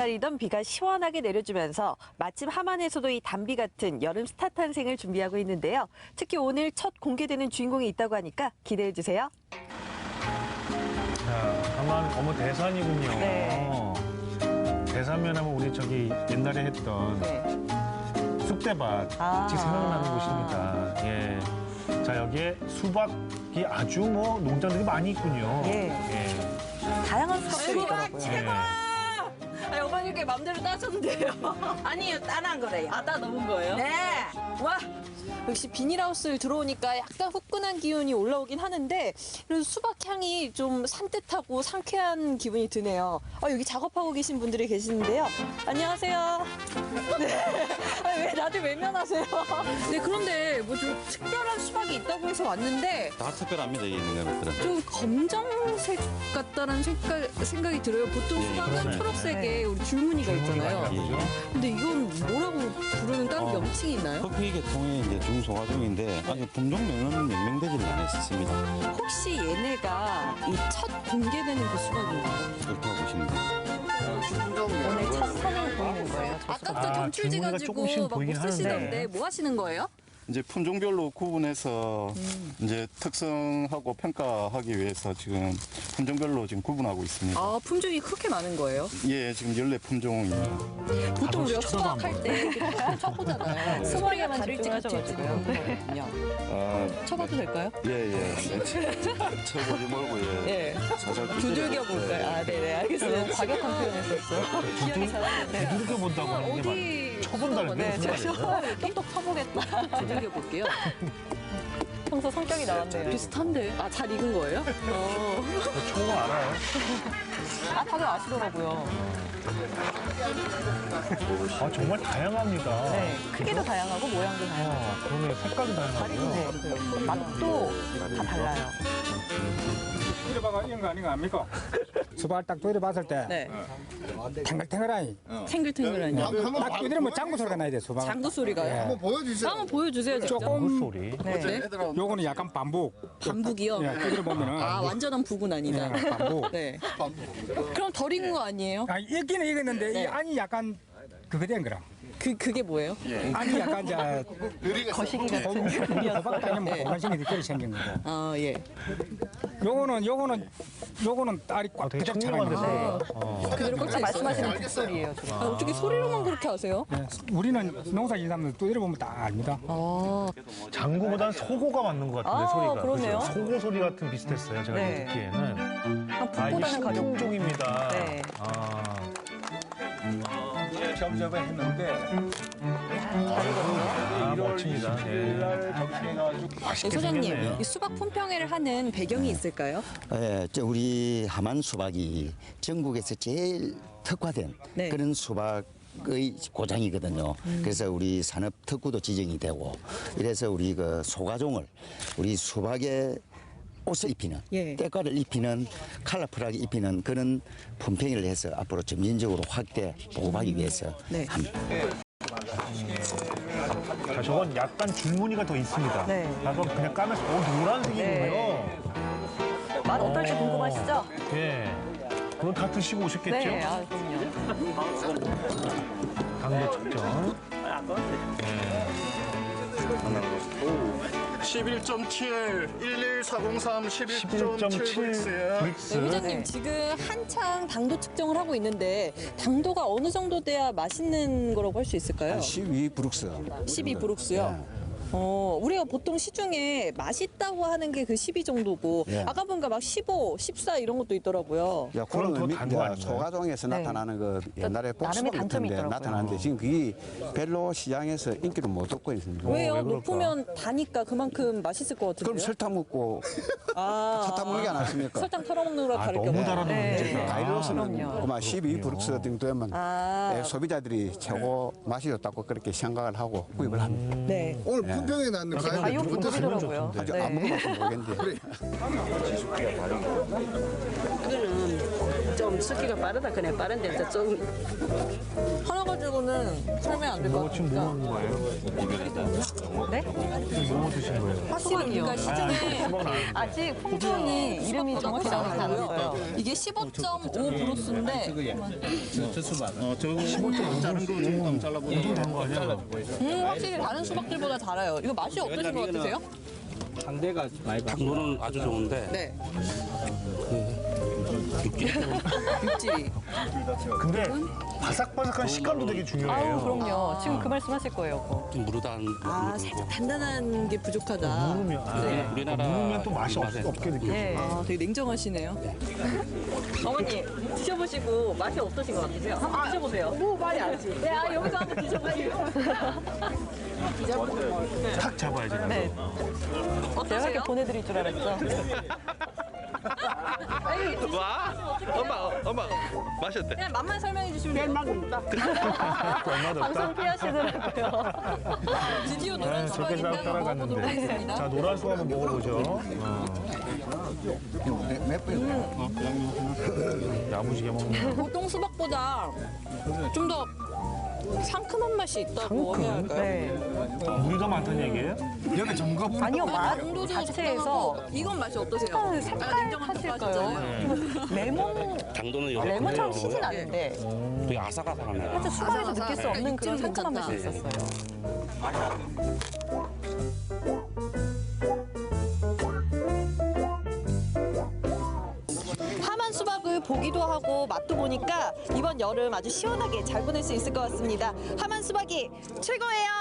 기다리던 비가 시원하게 내려주면서 마침 함안에서도 이 단비 같은 여름 스타 탄생을 준비하고 있는데요. 특히 오늘 첫 공개되는 주인공이 있다고 하니까 기대해 주세요. 자, 가만 어머 대산이군요. 네. 대산면 하면 우리 저기 옛날에 했던 네. 쑥대밭 아. 지 생각나는 곳입니다. 예. 자 여기에 수박이 아주 뭐 농장들이 많이 있군요. 예. 예. 다양한 수박들이 있더라고요. 예. 아니, 어머니께 마음대로 따셨는데요. 아니요, 따난 거래요. 아, 따 넣은 거예요? 네. 와 역시 비닐하우스를 들어오니까 약간 후끈한 기운이 올라오긴 하는데 그래도 수박 향이 좀 산뜻하고 상쾌한 기분이 드네요. 아, 여기 작업하고 계신 분들이 계시는데요. 안녕하세요. 네. 아, 왜 다들 외면하세요? 네 그런데 뭐 좀 특별한 수박이 있다고 해서 왔는데 다 특별합니다, 이 있는 것들은. 좀 검정색 같다는 생각, 생각이 들어요. 보통 수박은 그러네. 초록색에 우리 줄무늬가 있잖아요. 예, 예. 근데 이건 뭐라고 부르는 따로 어. 명칭이 있나요? 커피 계통의 이제 중소가종인데 아직 품종명은 명명되지는 않았습니다. 혹시 얘네가 이 첫 공개되는 그 수박인가요? 그렇다고 보시면 됩니다. 오늘 첫 선을 보이는 거예요. 아까부터 아, 경출지 가지고 조금씩 막 보이긴 못 쓰시던데 하는데. 뭐 하시는 거예요? 이제 품종별로 구분해서 음. 이제 특성하고 평가하기 위해서 지금 품종별로 지금 구분하고 있습니다. 아 품종이 그렇게 많은 거예요? 예, 지금 14품종입니다. 보통 우리가 수박할 때 쳐보잖아요. 소리가 다를지 같을지 그런 거거든요. 아, 쳐봐도 될까요? 예, 예. 쳐보지 말고, 예. 예. 두들겨 볼까요? 아, 네네, 알겠어요. 과격한 표현했었어요. 기억이 잘하는데. 두들겨 본다고 하는 게 어디 쳐본다는 게 네, 무슨 제가 말이에요? 똑똑 쳐보겠다. 두들겨 볼게요. 평소 성격이 나왔네요. 비슷한데. 아, 잘 익은 거예요? 어. 저거 알아요? 아, 다들 아시더라고요. 아 정말 다양합니다. 네. 크기도 다양하고 모양도 다양하고. 아, 그러네 색깔도 다양하고요. 네. 맛도 다 달라요. 이래봐가 이런 거 아닌 거 아닙니까? 수박을 딱 돌려봤을 때 네. 탱글탱글하니 탱글탱글하니. 딱 이러면 장구 소리가 나야 돼 수박 장구 소리가요? 한번 보여주세요. 한번 보여주세요, 직접. 그 조금 소리. 네. 요거는 약간 반복 반북이요? 예, 두드려 보면은 아, 완전한 북은 아니다. 예, 반복 네. 그럼 덜 익은 거 아니에요? 아, 익기는 익었는데 네. 이 안이 약간 그거 된 거라 그, 그게 뭐예요? 안이 약간 이제 거시기 같은 땅에 뭐 네. 호간식이 느끼게 생긴 거고 아, 예. 요거는 요거는 요거는 딸이 꽉 아, 되게 그대로. 어. 꽉 말씀하시는 북소리예요, 지금. 아, 어떻게 소리로만 그렇게 아세요? 예, 우리는 농사 짓는 두드려 보면 딱 압니다 아, 장구보단 소고가 맞는 것 같은데 아, 소리가. 그러네요. 그죠? 소고 소리 같은 비슷했어요. 제가 네. 듣기에는. 한아 이게 북보다는 가족. 신종종입니다. 네. 아. 점점했는데 아 멋집니다. 예. 네, 소장님, 이 수박 품평회를 하는 배경이 있을까요? 예, 저 우리 하만 수박이 전국에서 제일 특화된 네. 그런 수박 의 고장이거든요. 그래서 우리 산업 특구도 지정이 되고 이래서 우리 그 소가종을 우리 수박에 옷을 입히는 예. 때깔을 입히는 컬러풀하게 입히는 그런 품평을 해서 앞으로 점진적으로 확대 보급하기 위해서 네. 합니다. 자, 저건 약간 줄무늬가 더 있습니다. 네. 아까 그냥 까면서 오 노란색이군요. 맛 어떨지 궁금하시죠? 예. 그건 다 드시고 오셨겠죠? 네, 아, 그럼요. 당도 측정. 11.7, 11403, 11.7 브릭스. 네, 회장님 지금 한창 당도 측정을 하고 있는데 당도가 어느 정도 돼야 맛있는 거라고 할 수 있을까요? 12 브룩스. 12 브룩스요. 어, 우리가 보통 시중에 맛있다고 하는 게 그 12 정도고 예. 아까 보니까 막 15, 14 이런 것도 있더라고요. 야, 그건 더 의미- 단거 야, 아닌가요? 소가종에서 네. 나타나는 그 옛날에 나름의 복수박 단점이 같은데 있더라고요. 나타나는데 지금 그게 별로 시장에서 인기를 못 얻고 있습니다. 왜요? 왜 그럴까? 높으면 다니까 그만큼 맛있을 것 같은데요. 그럼 설탕 먹고 아, 사탕 먹는 게안 않습니까? 설탕 털어먹는 거랑 아, 다를 너무 경우. 다르네, 네. 문제가. 가이로스는 그럼요. 그만 12 브룩스 정도 되면 아. 예, 소비자들이 최고 맛이 좋다고 그렇게 생각을 하고 구입을 합니다. 네. 오늘 나왔는 과연 가요 어떠세요? 분들이더라고요. 아주 네. 안 먹어봐서 모르겠는데 그거는 좀 섞기가 빠르다 그네 빠른데 또 조금 하나 가지고는 설명 안 될 것 뭐 지금 뭐 같으니까. 하는 거예요? 네? 지금 뭐 드신 거예요? 확실히 그러니까 시중에 아직 품종이 이름이 정확히 나오지 않았어요. 이게 15.5 브로스인데 어, 저거 자른 거 조금 잘라보면 된거 아니야? 음, 확실히 다른 수박들보다 달아요. 이거 맛이 어떠신 것 같으세요? 많이 바 당도는 아주 좋은데 네. 육질 육질이. 근데 바삭바삭한 식감도 되게 중요해요. 아우 그럼요. 지금 그 말씀 하실 거예요. 그거. 좀 무르단 아, 살짝 단단한 게 부족하다. 누르면, 아, 네. 우리나라 누르면 또 맛이 없, 맛에 없게 느껴져요. 예. 아, 되게 냉정하시네요. 어머니 드셔보시고 맛이 어떠신 것 같으세요? 한번 드셔보세요. 뭐 말이 안 지. 네, 아, 여기서 한번 드셔보시고. 탁 잡아야지. 네. 제가 이렇게 보내드릴 줄 알았죠. 와 엄마 엄마 마셨대 그냥 맛만 설명해 주시면 돼요. 얼마도 없다. 방송 피하시더라고요. 드디어 노란 네, 수박 저렇게 인당 먹어보도록 따라갔는데. 하겠습니다. 자, 노란 수 한번 먹어보죠. 어. 야무지게 먹네. 보통 수박보다 좀 더 상큼한 맛이 있다고 해야 할까요? 네. 물이 더 많다는 얘기예요? 아니요, 맛 자체에서 적당하고 이건 맛이 어떠세요? 약간 아, 색깔 탓일까요? 평가하셨잖아요. 레몬, 당도는 여러 레몬처럼 가지예요. 시진 않는데 되게 아삭아삭하네 살짝 수박에서 느낄 수 없는 그런 상큼한 맛이 괜찮다. 있었어요. 보기도 하고 맛도 보니까 이번 여름 아주 시원하게 잘 보낼 수 있을 것 같습니다. 하만 수박이 최고예요.